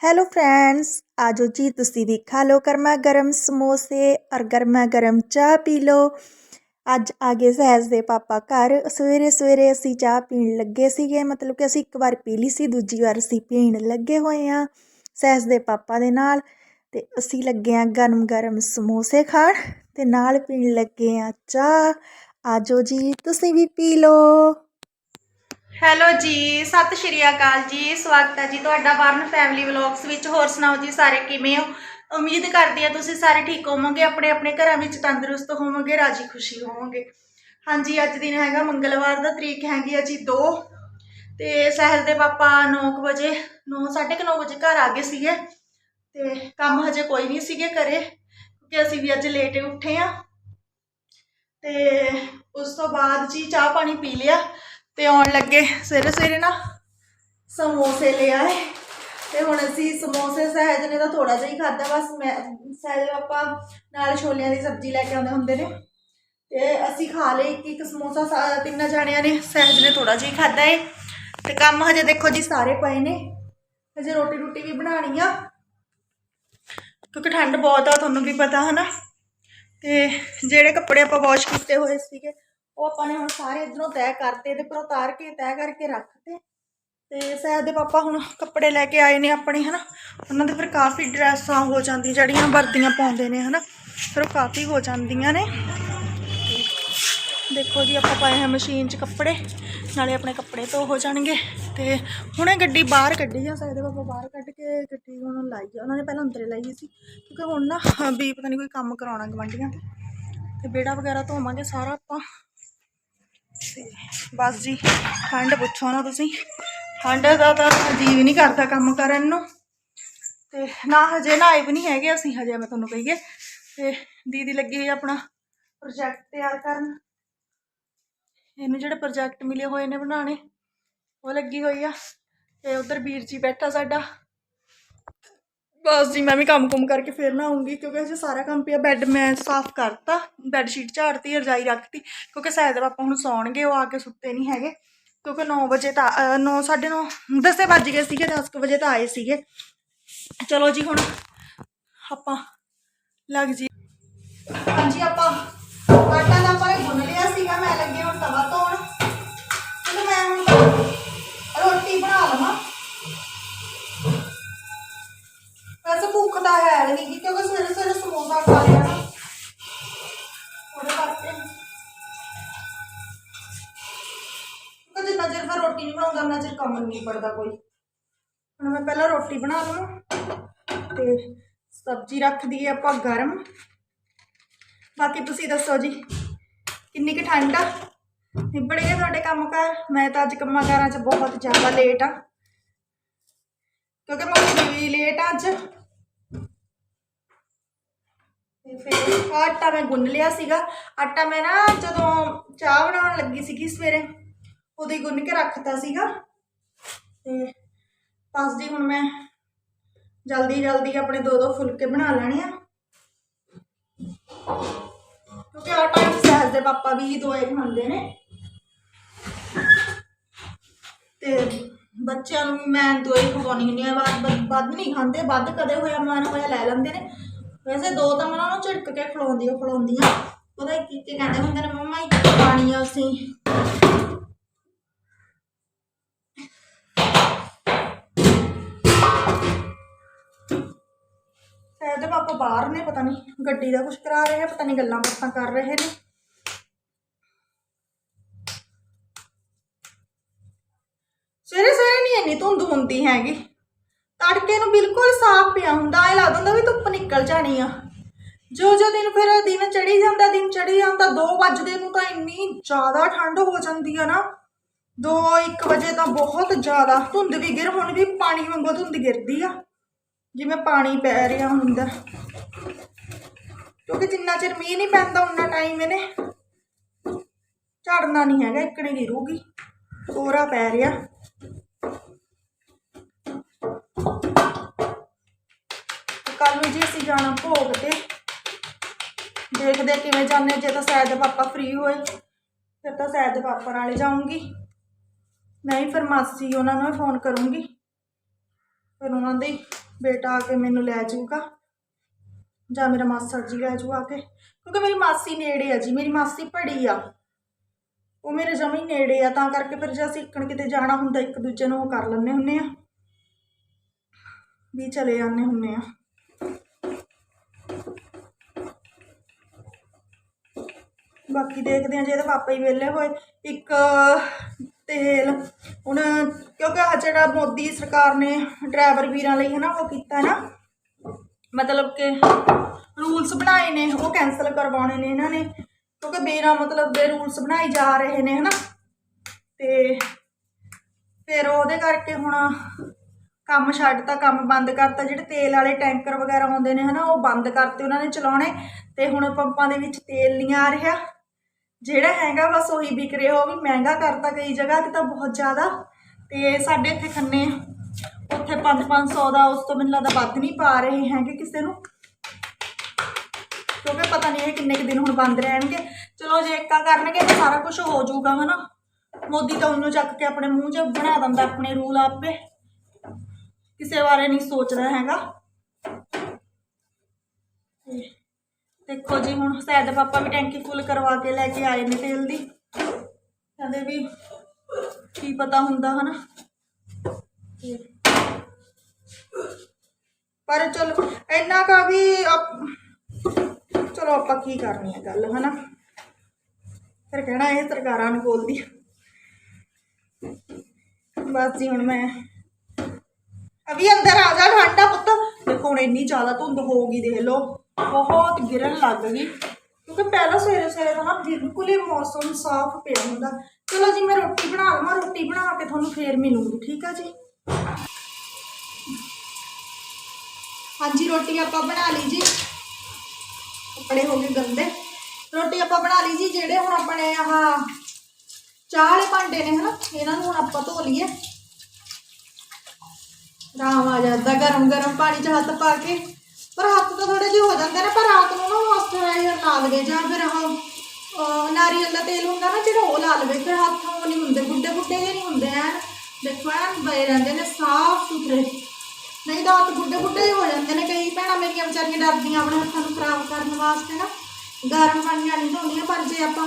Hello friends ਆਜੋ ਜੀ ਤੁਸੀਂ ਵੀ ਖਾ ਲਓ ਗਰਮਾ ਗਰਮ ਸਮੋਸੇ ਔਰ ਗਰਮਾ ਗਰਮ ਚਾਹ ਪੀ ਲਓ ਅੱਜ ਆ ਗਏ ਸਹਿਜ ਦੇ ਪਾਪਾ ਘਰ ਸਵੇਰੇ ਸਵੇਰੇ ਅਸੀਂ ਚਾਹ ਪੀਣ ਲੱਗੇ ਸੀਗੇ ਮਤਲਬ ਕਿ ਅਸੀਂ ਇੱਕ ਵਾਰ ਪੀ ਲਈ ਸੀ ਦੂਜੀ ਵਾਰ ਅਸੀਂ ਪੀਣ ਲੱਗੇ ਹੋਏ ਆ ਸਹਿਜ ਦੇ ਪਾਪਾ ਦੇ ਨਾਲ ਤੇ ਅਸੀਂ ਲੱਗੇ ਆ ਗਰਮ ਗਰਮ ਸਮੋਸੇ ਖਾਣ ਤੇ ਨਾਲ ਪੀਣ ਲੱਗੇ ਆ ਚਾਹ ਆਜੋ ਜੀ ਤੁਸੀਂ ਵੀ ਪੀ ਲਓ ਹੈਲੋ ਜੀ, ਸਤਿ ਸ਼੍ਰੀ ਅਕਾਲ ਜੀ, ਸਵਾਗਤ ਹੈ ਜੀ ਤੁਹਾਡਾ ਵਰਨ ਫੈਮਿਲੀ ਵਲੌਗਸ ਵਿੱਚ। ਹੋਰ ਸੁਣਾਓ ਜੀ ਸਾਰੇ ਕਿਵੇਂ ਹੋ? ਉਮੀਦ ਕਰਦੀ ਹਾਂ ਤੁਸੀਂ ਸਾਰੇ ਠੀਕ ਹੋਵੋਗੇ, ਆਪਣੇ ਆਪਣੇ ਘਰਾਂ ਵਿੱਚ ਤੰਦਰੁਸਤ ਹੋਵੋਗੇ, ਰਾਜੀ ਖੁਸ਼ੀ ਹੋਵੋਗੇ। ਹਾਂਜੀ, ਅੱਜ ਦਿਨ ਹੈਗਾ ਮੰਗਲਵਾਰ ਦਾ, ਤਰੀਕ ਹੈਗੀ ਆ ਜੀ 2 ਤੇ ਸਹਿਜ ਦੇ ਪਾਪਾ 9 ਵਜੇ 9:30 ਵਜੇ ਘਰ ਆ ਗਏ ਸੀਗੇ। ਤੇ ਕੰਮ ਹਜੇ ਕੋਈ ਨਹੀਂ ਸੀਗੇ ਕਰੇ, ਕਿਉਂਕਿ ਅਸੀਂ ਵੀ ਅੱਜ ਲੇਟ ਉੱਠੇ ਆ। ਤੇ ਉਸ ਤੋਂ ਬਾਅਦ ਜੀ ਚਾਹ ਪਾਣੀ ਪੀ ਲਿਆ। ਤੇ ਆਉਣ ਲੱਗੇ ਸਵੇਰੇ ਸਵੇਰੇ ਨਾ ਸਮੋਸੇ ਲੈ ਆਏ। ਤੇ ਹੁਣ ਅਸੀਂ ਸਮੋਸੇ ਸਹਿਜ ਨੇ ਤਾਂ ਥੋੜਾ ਜਿਹਾ ਹੀ ਖਾਦਾ ਬਸ ਮੈਂ ਸਹਿਜ ਆਪਾਂ ਨਾਲ ਛੋਲਿਆਂ ਦੀ ਸਬਜ਼ੀ ਲੈ ਕੇ ਆਉਂਦੇ ਹੁੰਦੇ ਨੇ। ਤੇ ਅਸੀਂ ਖਾ ਲਏ ਇੱਕ ਇੱਕ ਸਮੋਸਾ, ਸਾ- ਤਿੰਨਾਂ ਜਾਣਿਆਂ ਨੇ, ਸਹਿਜ ਨੇ ਥੋੜਾ ਜਿਹਾ ਹੀ ਖਾਦਾ ਏ। ਤੇ ਕੰਮ ਹਜੇ ਦੇਖੋ ਜੀ ਸਾਰੇ ਪਏ ਨੇ। ਹਜੇ ਰੋਟੀ ਰੋਟੀ ਵੀ ਬਣਾਣੀ ਆ। ਕਿਉਂਕਿ ਠੰਡ ਬਹੁਤ ਆ, ਤੁਹਾਨੂੰ ਵੀ ਪਤਾ ਹਨਾ। ਤੇ ਜਿਹੜੇ ਕੱਪੜੇ ਆਪਾਂ ਵਾਸ਼ ਕੀਤੇ ਹੋਏ ਸੀਗੇ ਉਹ ਆਪਾਂ ਨੇ ਹੁਣ ਸਾਰੇ ਇਧਰੋਂ ਤੈਅ ਕਰਤੇ ਇਹਦੇ ਪਰ ਉਤਾਰ ਕੇ ਤੈਅ ਕਰਕੇ ਰੱਖਤੇ। ਤੇ ਸਹਿਜ ਦੇ ਪਾਪਾ ਹੁਣ ਕੱਪੜੇ ਲੈ ਕੇ ਆਏ ਨੇ ਆਪਣੇ, ਹਨਾ? ਉਹਨਾਂ ਦੇ ਫਿਰ ਕਾਫੀ ਡਰੈਸਾਂ ਹੋ ਜਾਂਦੀਆਂ, ਜਿਹੜੀਆਂ ਵਰਦੀਆਂ ਪਾਉਂਦੇ ਨੇ, ਹਨਾ? ਫਿਰ ਉਹ ਕਾਫੀ ਹੋ ਜਾਂਦੀਆਂ ਨੇ। ਦੇਖੋ ਜੀ, ਆਪਾਂ ਪਾਏ ਹੈ ਮਸ਼ੀਨ 'ਚ ਕੱਪੜੇ, ਨਾਲੇ ਆਪਣੇ ਕੱਪੜੇ ਧੋ ਹੋ ਜਾਣਗੇ। ਤੇ ਹੁਣੇ ਗੱਡੀ ਬਾਹਰ ਕੱਢੀ ਆ, ਸਹਿਜ ਪਾਪਾ ਬਾਹਰ ਕੱਢ ਕੇ ਗੱਡੀ ਹੁਣ ਲਾਈ ਆ। ਉਹਨਾਂ ਨੇ ਪਹਿਲਾਂ ਅੰਦਰੇ ਲਾਈ ਸੀ, ਕਿਉਂਕਿ ਹੁਣ ਨਾ, ਵੀ ਪਤਾ ਨਹੀਂ ਕੋਈ ਕੰਮ ਕਰਾਉਣਾ ਗਵਾਂਢੀਆਂ ਤੇ। ਤੇ ਬੇੜਾ ਵਗੈਰਾ ਧੋਵਾਂਗੇ ਸਾਰਾ ਆਪਾਂ। ਬਸ ਜੀ, ਠੰਡ ਪੁੱਛੋ ਨਾ ਤੁਸੀਂ। ਠੰਡ ਦਾ ਤਾਂ ਜੀਵ ਨਹੀਂ ਕਰਦਾ ਕੰਮ ਕਰਨ ਨੂੰ। ਤੇ ਨਾ ਹਜੇ ਨਹਾਏ ਵੀ ਨਹੀਂ ਹੈਗੇ ਅਸੀਂ, ਹਜੇ ਮੈਂ ਤੁਹਾਨੂੰ ਕਹੀਏ। ਤੇ ਦੀਦੀ ਲੱਗੀ ਹੋਈ ਆ ਆਪਣਾ ਪ੍ਰੋਜੈਕਟ ਤਿਆਰ ਕਰਨ। ਇਹਨੂੰ ਜਿਹੜੇ ਪ੍ਰੋਜੈਕਟ ਮਿਲੇ ਹੋਏ ਨੇ ਬਣਾਉਣੇ, ਉਹ ਲੱਗੀ ਹੋਈ ਆ। ਤੇ ਉਧਰ ਵੀਰ ਜੀ ਬੈਠਾ ਸਾਡਾ। ਬਸ ਜੀ, ਮੈਂ ਵੀ ਕੰਮ ਕੁਮ ਕਰਕੇ ਫਿਰ ਨਾ ਆਉਂਗੀ ਕਿਉਂਕਿ ਅਜੇ ਸਾਰਾ ਕੰਮ ਪਿਆ ਬੈੱਡ ਮੈਂ ਸਾਫ਼ ਕਰਤਾ ਬੈੱਡ ਸ਼ੀਟ ਝਾੜਤੀ, ਰਜਾਈ ਰੱਖਤੀ, ਕਿਉਂਕਿ ਸ਼ਾਇਦ ਪਾਪਾ ਹੁਣ ਸੌਣਗੇ, ਉਹ ਆ ਕੇ ਸੁੱਤੇ ਨਹੀਂ ਹੈਗੇ, ਕਿਉਂਕਿ 9 ਵਜੇ ਤਾਂ 9 9:30 ਦਸੇ ਵੱਜ ਗਏ ਸੀਗੇ 10 ਵਜੇ ਤਾਂ ਆਏ ਸੀਗੇ। ਚਲੋ ਜੀ, ਹੁਣ ਆਪਾਂ ਲੱਗ ਜੀ। ਹਾਂਜੀ, ਆਪਾਂ ਆਟਾ ਦਾ ਆਪਾਂ ਗੁੰਨ ਲਿਆ ਸੀਗਾ, ਮੈਂ ਲੱਗੀ ਹੁਣ ਤਵਾ ਧੋਣ। ਤੇ ਮੈਂ ਹੁਣ ਭੁੱਖ ਤਾਂ ਹੈ, ਨਹੀਂ ਕਿਉਂਕਿ ਸਵੇਰੇ ਸਵੇਰੇ ਸਮੋਸਾ ਖਾ ਲਿਆ ਨਾ। ਉਹਦੇ ਕਰਕੇ। ਕਿਉਂਕਿ ਜਿੰਨਾ ਚਿਰ ਮੈਂ ਰੋਟੀ ਨਹੀਂ ਬਣਾਉਂਦਾ ਉਹਨਾਂ ਚਿਰ ਕੰਮ ਨਹੀਂ ਪੜਦਾ ਕੋਈ। ਹੁਣ ਮੈਂ ਪਹਿਲਾਂ ਰੋਟੀ ਬਣਾ ਲਵਾਂ, ਤੇ ਸਬਜ਼ੀ ਰੱਖ ਦਈਏ ਆਪਾਂ ਗਰਮ। ਬਾਕੀ ਤੁਸੀਂ ਦੱਸੋ ਜੀ, ਕਿੰਨੀ ਕੁ ਠੰਡ ਆ? ਨਿਬੜ ਗਏ ਤੁਹਾਡੇ ਕੰਮ ਕਾਰ? ਮੈਂ ਤਾਂ ਅੱਜ ਕੰਮਾਂ ਕਾਰਾਂ 'ਚ ਬਹੁਤ ਜ਼ਿਆਦਾ ਲੇਟ ਆ। ਕਿਉਂਕਿ ਮੈਂ ਵੀ ਲੇਟ ਆ ਅੱਜ। ਤੇ ਫਿਰ ਆਟਾ ਮੈਂ ਗੁੰਨ ਲਿਆ ਸੀਗਾ। ਆਟਾ ਮੈਂ ਨਾ ਜਦੋਂ ਚਾਹ ਬਣਾਉਣ ਲੱਗੀ ਸੀਗੀ ਸਵੇਰੇ, ਉਦੋਂ ਹੀ ਗੁੰਨ ਕੇ ਰੱਖਤਾ ਸੀਗਾ। ਤੇ ਬਸ ਜੀ, ਹੁਣ ਮੈਂ ਜਲਦੀ ਜਲਦੀ ਆਪਣੇ ਦੋ ਦੋ ਫੁਲਕੇ ਬਣਾ ਲੈਣੇ ਆ। ਕਿਉਂਕਿ ਆਟਾ ਹੀ ਸਹਿਜ ਦੇ ਪਾਪਾ ਵੀ ਦੋਏ ਖਾਂਦੇ ਨੇ। ਤੇ ਬੱਚਿਆਂ ਨੂੰ ਮੈਂ ਦੋਏ ਖਵਾਉਣੀ ਹੁੰਦੀ ਆ ਵੱਧ ਵੱਧ ਨਹੀਂ ਖਾਂਦੇ, ਵੱਧ ਕਦੇ ਹੋਇਆ, ਮਨ ਹੋਇਆ ਲੈ ਲੈਂਦੇ ਨੇ। ਵੈਸੇ ਦੋ ਤਾਂ ਮੈਂ ਉਹਨਾਂ ਨੂੰ ਝਿੜਕ ਕੇ ਖਿਲਾਉਂਦੀ ਉਹ ਖਿਲਾਉਂਦੀਆਂ ਉਹਦਾ ਇੱਕ ਇੱਕ ਕਹਿੰਦੇ ਹੁੰਦੇ ਨੇ ਮੰਮਾ ਇੱਕ ਪਾਣੀ ਆ ਅਸੀਂ ਸ਼ਾਇਦ ਦੇ ਪਾਪਾ ਬਾਹਰ ਨੇ, ਪਤਾ ਨਹੀਂ ਗੱਡੀ ਦਾ ਕੁਝ ਕਰਾ ਰਹੇ ਆ, ਪਤਾ ਨਹੀਂ ਗੱਲਾਂ ਬਾਤਾਂ ਕਰ ਰਹੇ ਨੇ। ਸਵੇਰੇ ਸਵੇਰੇ ਨਹੀਂ ਇੰਨੀ ਧੁੰਦ ਹੁੰਦੀ ਹੈਗੀ। ਤੜਕੇ ਨੂੰ ਬਿਲਕੁਲ ਸਾਫ਼ ਪਿਆ ਹੁੰਦਾ, ਐ ਲੱਗਦਾ ਹੁੰਦਾ ਵੀ ਧੁੱਪ ਨਿਕਲ ਜਾਣੀ ਆ। ਜੋ ਜੋ ਦਿਨ ਫਿਰ ਦਿਨ ਚੜੀ ਜਾਂਦਾ, ਦਿਨ ਚੜੀ ਜਾਂਦਾ 2 ਵਜੇ ਨੂੰ ਤਾਂ ਇੰਨੀ ਜ਼ਿਆਦਾ ਠੰਡ ਹੋ ਜਾਂਦੀ ਆ ਨਾ। 2 1 ਵਜੇ ਤਾਂ ਬਹੁਤ ਜ਼ਿਆਦਾ ਧੁੰਦ ਵੀ ਗਿਰ, ਹੁਣ ਵੀ ਪਾਣੀ ਵਾਂਗੂ ਧੁੰਦ ਗਿਰਦੀ ਆ। ਜਿਵੇਂ ਪਾਣੀ ਪੈ ਰਿਹਾ ਹੁੰਦਾ। ਕਿਉਂਕਿ ਜਿੰਨਾ ਚਿਰ ਮੀਂਹ ਨਹੀਂ ਪੈਂਦਾ, ਉਨਾ ਟਾਈਮ ਇਹਨੇ ਝੜਨਾ ਨਹੀਂ ਹੈਗਾ, ਇੱਕਣੇ ਗਿਰੂਗੀ। ਕੋਰਾ ਪੈ ਰਿਹਾ। ਕੱਲ ਨੂੰ ਜੀ ਅਸੀਂ ਜਾਣਾ ਭੋਗ ਤੇ। ਦੇਖਦੇ ਕਿਵੇਂ ਜਾਂਦੇ ਜੇ ਤਾਂ ਸ਼ਾਇਦ ਪਾਪਾ ਫ੍ਰੀ ਹੋਏ, ਫਿਰ ਤਾਂ ਸ਼ਾਇਦ ਪਾਪਾ ਨਾਲ ਹੀ ਜਾਊਂਗੀ। ਨਹੀਂ ਫਿਰ ਮਾਸੀ ਉਹਨਾਂ ਨੂੰ ਫੋਨ ਕਰੂੰਗੀ। ਫਿਰ ਉਹਨਾਂ ਦੇ ਬੇਟਾ ਆ ਕੇ ਮੈਨੂੰ ਲੈ ਜਾਊਗਾ। ਜਾਂ ਮੇਰਾ ਮਾਸੜ ਜੀ ਲੈ ਜਾਊ ਆ ਕੇ। ਕਿਉਂਕਿ ਮੇਰੀ ਮਾਸੀ ਨੇੜੇ ਆ ਜੀ, ਮੇਰੀ ਮਾਸੀ ਪੜੀ ਆ। ਉਹ ਮੇਰੇ ਜਮੀ ਨੇੜੇ ਆ। ਤਾਂ ਕਰਕੇ ਫਿਰ ਜੇ ਅਸੀਂ ਇੱਕਣ ਕਿਤੇ ਜਾਣਾ ਹੁੰਦਾ, ਇੱਕ ਦੂਜੇ ਨੂੰ ਉਹ ਕਰ ਲੈਂਦੇ ਹੁੰਨੇ ਆ। ਵੀ ਚਲੇ ਜਾਂਦੇ ਹੁੰਨੇ ਆ। ਬਾਕੀ ਦੇਖਦੇ ਆ ਜੇ ਤਾਂ ਪਾਪਾ ਹੀ ਵਿਹਲੇ ਹੋਏ, ਇੱਕ ਤੇਲ, ਹੁਣ ਕਿਉਂਕਿ ਆਹ ਜਿਹੜਾ ਮੋਦੀ ਸਰਕਾਰ ਨੇ ਡਰਾਈਵਰ ਵੀਰਾਂ ਲਈ ਹੈ ਨਾ ਉਹ ਕੀਤਾ ਨਾ, ਮਤਲਬ ਕਿ ਰੂਲਸ ਬਣਾਏ ਨੇ, ਉਹ ਕੈਨਸਲ ਕਰਵਾਉਣੇ ਨੇ ਇਹਨਾਂ ਨੇ, ਕਿਉਂਕਿ ਬੇਰਾ ਮਤਲਬ ਦੇ ਰੂਲਸ ਬਣਾਏ ਜਾ ਰਹੇ ਨੇ ਹਨਾ, ਤੇ ਫਿਰ ਉਹਦੇ ਕਰਕੇ ਹੁਣ ਕੰਮ ਛੱਡਤਾ ਕੰਮ ਬੰਦ ਕਰਤਾ। ਜਿਹੜੇ ਤੇਲ ਵਾਲੇ ਟੈਂਕਰ ਵਗੈਰਾ ਆਉਂਦੇ ਨੇ ਹਨਾ, ਉਹ ਬੰਦ ਕਰਤੇ ਉਹਨਾਂ ਨੇ ਚਲਾਉਣੇ। ਤੇ ਹੁਣ ਪੰਪਾਂ ਦੇ ਵਿੱਚ ਤੇਲ ਨਹੀਂ ਆ ਰਿਹਾ। ਜਿਹੜਾ ਹੈਗਾ ਬਸ ਉਹੀ ਵਿਕ ਰਿਹਾ। ਉਹ ਵੀ ਮਹਿੰਗਾ ਕਰਤਾ ਕਈ ਜਗ੍ਹਾ ਤੇ ਤਾਂ ਬਹੁਤ ਜ਼ਿਆਦਾ। ਤੇ ਸਾਡੇ ਇੱਥੇ ਖੰਨੇ ਉੱਥੇ 5-500 ਦਾ, ਉਸ ਤੋਂ ਮੈਨੂੰ ਲੱਗਦਾ ਵੱਧ ਨਹੀਂ ਪਾ ਰਹੇ ਹੈਗੇ ਕਿਸੇ ਨੂੰ। ਕਿਉਂਕਿ ਪਤਾ ਨਹੀਂ ਇਹ ਕਿੰਨੇ ਕੁ ਦਿਨ ਹੁਣ ਬੰਦ ਰਹਿਣਗੇ। ਚਲੋ ਜੇ ਇੱਕਾ ਕਰਨਗੇ ਤਾਂ ਸਾਰਾ ਕੁਝ ਹੋ ਜਾਊਗਾ ਹਨਾ। ਮੋਦੀ ਤਾਂ ਉਹਨੂੰ ਚੱਕ ਕੇ ਆਪਣੇ ਮੂੰਹ 'ਚ ਬਣਾ ਦਿੰਦਾ, ਆਪਣੇ ਰੂਲ ਆਪੇ। ਕਿਸੇ ਬਾਰੇ ਨਹੀਂ ਸੋਚਦਾ ਹੈਗਾ। ਤੇ ਦੇਖੋ ਜੀ, ਹੁਣ ਸੈਦ ਪਾਪਾ ਵੀ ਟੈਂਕੀ ਫੁੱਲ ਕਰਵਾ ਕੇ ਲੈ ਕੇ ਆਏ ਨੇ ਤੇਲ ਦੀ। ਕਹਿੰਦੇ ਵੀ ਕੀ ਪਤਾ ਹੁੰਦਾ, ਹਨਾ? ਤੇ ਪਰ ਚਲੋ, ਇੰਨਾ ਕਾ ਵੀ ਆਪ- ਚਲੋ ਆਪਾਂ ਕੀ ਕਰਨੀ ਹੈ ਗੱਲ, ਹਨਾ? ਫਿਰ ਕਹਿਣਾ ਇਹ ਸਰਕਾਰਾਂ ਨੂੰ ਬੋਲਦੀ ਬਸ ਜੀ, ਹੁਣ ਮੈਂ ਅਭੀ ਅੰਦਰ ਆ ਜਾ ਠੰਡਾ ਪੁੱਤ। ਦੇਖੋ ਹੁਣ ਇੰਨੀ ਜ਼ਿਆਦਾ ਧੁੰਦ ਹੋ ਗਈ, ਦੇਖ ਲਓ। ਬਹੁਤ ਗਿਰਨ ਲੱਗ ਗਈ। ਕਿਉਂਕਿ ਪਹਿਲਾਂ ਸਵੇਰੇ ਸਵੇਰੇ ਤਾਂ ਨਾ ਬਿਲਕੁਲ ਹੀ ਮੌਸਮ ਸਾਫ਼ ਪਿਆ ਹੁੰਦਾ। ਚਲੋ ਜੀ, ਮੈਂ ਰੋਟੀ ਬਣਾ ਲਵਾਂ। ਰੋਟੀ ਬਣਾ ਕੇ ਤੁਹਾਨੂੰ ਫੇਰ ਮਿਲੂੰਗੀ, ਠੀਕ ਆ ਜੀ? ਹਾਂਜੀ, ਰੋਟੀ ਆਪਾਂ ਬਣਾ ਲਈ ਜੀ। ਕੱਪੜੇ ਹੋ ਗਏ ਗੰਦੇ। ਰੋਟੀ ਆਪਾਂ ਬਣਾ ਲਈ ਜੀ, ਜਿਹੜੇ ਹੁਣ ਆਪਣੇ ਆਹ ਚਾਹ ਵਾਲੇ ਭਾਂਡੇ ਨੇ, ਹਨਾ? ਇਹਨਾਂ ਨੂੰ ਹੁਣ ਆਪਾਂ ਧੋ ਲਈਏ। ਰਾਮ ਆ ਜਾਂਦਾ, ਗਰਮ ਗਰਮ ਪਾਣੀ ਚ ਹੱਥ ਪਾ ਕੇ। ਪਰ ਹੱਥ ਤਾਂ ਥੋੜੇ ਜਿਹੇ ਹੋ ਜਾਂਦੇ ਨੇ, ਪਰ ਰਾਤ ਨੂੰ ਨਾ ਮੋਇਸਚਰਾਈਜ਼ਰ ਲਾ ਲਵੇ, ਜਾਂ ਫਿਰ ਉਹ ਨਾਰੀਅਲ ਦਾ ਤੇਲ ਹੁੰਦਾ ਨਾ ਜਿਹੜਾ ਉਹ ਲਾ ਲਵੇ, ਫਿਰ ਹੱਥ ਉਹ ਨਹੀਂ ਹੁੰਦੇ, ਗੁੱਡੇ ਗੁੱਡੇ ਜਿਹੇ ਨਹੀਂ ਹੁੰਦੇ ਐ ਦੇਖੋ ਐਨ ਬਏ ਰਹਿੰਦੇ ਨੇ, ਸਾਫ਼ ਸੁਥਰੇ। ਨਹੀਂ ਤਾਂ ਹੱਥ ਗੁੱਡੇ ਗੁੱਡੇ ਹੋ ਜਾਂਦੇ ਨੇ, ਕਈ ਭੈਣਾਂ ਮੇਰੀਆਂ ਵਿਚਾਰੀਆਂ ਡਰਦੀਆਂ ਆਪਣੇ ਹੱਥਾਂ ਨੂੰ ਖਰਾਬ ਕਰਨ ਵਾਸਤੇ ਨਾ। ਗਰਮ ਪਾਣੀ ਨਾਲ ਨਹੀਂ ਧੋਂਦੀਆਂ ਪਰ ਜੇ ਆਪਾਂ